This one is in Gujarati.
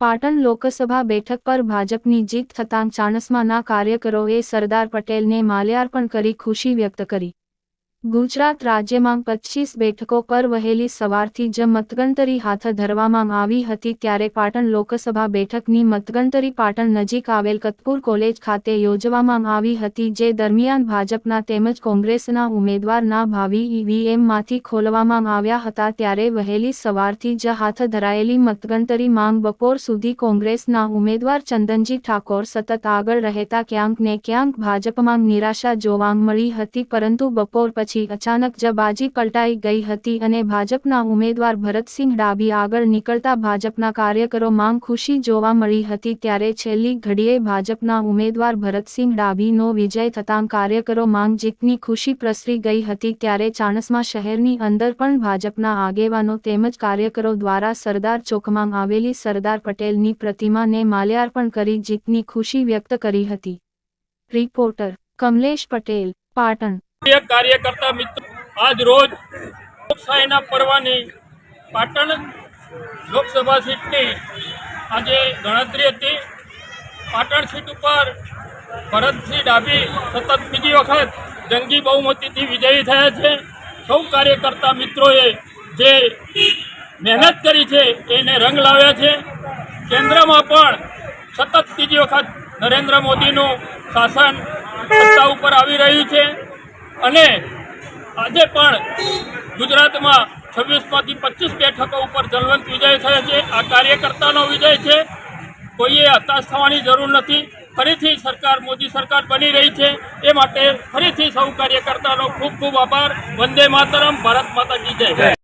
પાટણ લોકસભા બેઠક પર ભાજપની જીત થતાં ચાણસ્માના કાર્યકરોએ સરદાર પટેલને માલ્યાર્પણ કરી ખુશી વ્યક્ત કરી. ગુજરાત રાજ્યમાં પચીસ બેઠકો પર વહેલી સવારથી જ મતગણતરી હાથ ધરવામાં આવી હતી ત્યારે પાટણ લોકસભા બેઠકની મતગણતરી પાટણ નજીક આવેલ કતપુર કોલેજ ખાતે યોજવામાં આવી હતી જે દરમિયાન ભાજપના તેમજ કોંગ્રેસના ઉમેદવારના ભાવિ ઈવીએમમાંથી ખોલવામાં આવ્યા હતા ત્યારે વહેલી સવારથી જ હાથ ધરાયેલી મતગણતરી માંગ બપોર સુધી કોંગ્રેસના ઉમેદવાર ચંદનજી ઠાકોર સતત આગળ રહેતા ક્યાંક ને ક્યાંક ભાજપમાં નિરાશા જોવા મળી હતી પરંતુ બપોર પછી અચાનક જ બાજી પલટાઈ ગઈ હતી અને ભાજપના ઉમેદવાર ભરતસિંહ ડાભી આગળ નીકળતા ભાજપના કાર્યકરો માંગ ખુશી જોવા મળી હતી ત્યારે છેલ્લી ઘડીએ ભાજપના ઉમેદવાર ભરતસિંહ ડાભીનો વિજય થતાં કાર્યકરો માંગ જીતની ખુશી પ્રસરી ગઈ હતી ત્યારે ચાણસમા શહેરની અંદર પણ ભાજપના આગેવાનો તેમજ કાર્યકરો દ્વારા સરદાર ચોકમાં આવેલી સરદાર પટેલની પ્રતિમાને માલ્યાર્પણ કરી જીતની ખુશી વ્યક્ત કરી હતી. રિપોર્ટર કમલેશ પટેલ, પાટણ. કાર્યકર્તા મિત્રો, આજ રોજ લોકશાહીના પર્વની પાટણ લોકસભા સીટની આજે ગણતરી હતી. પાટણ સીટ ઉપર ભરતસિંહ ડાભી સતત બીજી વખત જંગી બહુમતીથી વિજયી થયા છે. સૌ કાર્યકર્તા મિત્રોએ જે મહેનત કરી છે, એને રંગ લાવ્યા છે. કેન્દ્રમાં પણ સતત ત્રીજી વખત નરેન્દ્ર મોદીનું શાસન સત્તા ઉપર આવી રહ્યું છે. અને આજે પણ ગુજરાતમાં છવ્વીસમાંથી પચીસ બેઠકો ઉપર જલવંત વિજય થયો છે. આ કાર્યકર્તાનો વિજય છે. કોઈએ હતાશ થવાની જરૂર નથી. ફરીથી સરકાર, મોદી સરકાર બની રહી છે. એ માટે ફરીથી સૌ કાર્યકર્તાનો ખૂબ ખૂબ આભાર. વંદે માતરમ, ભારત માતા કી જય.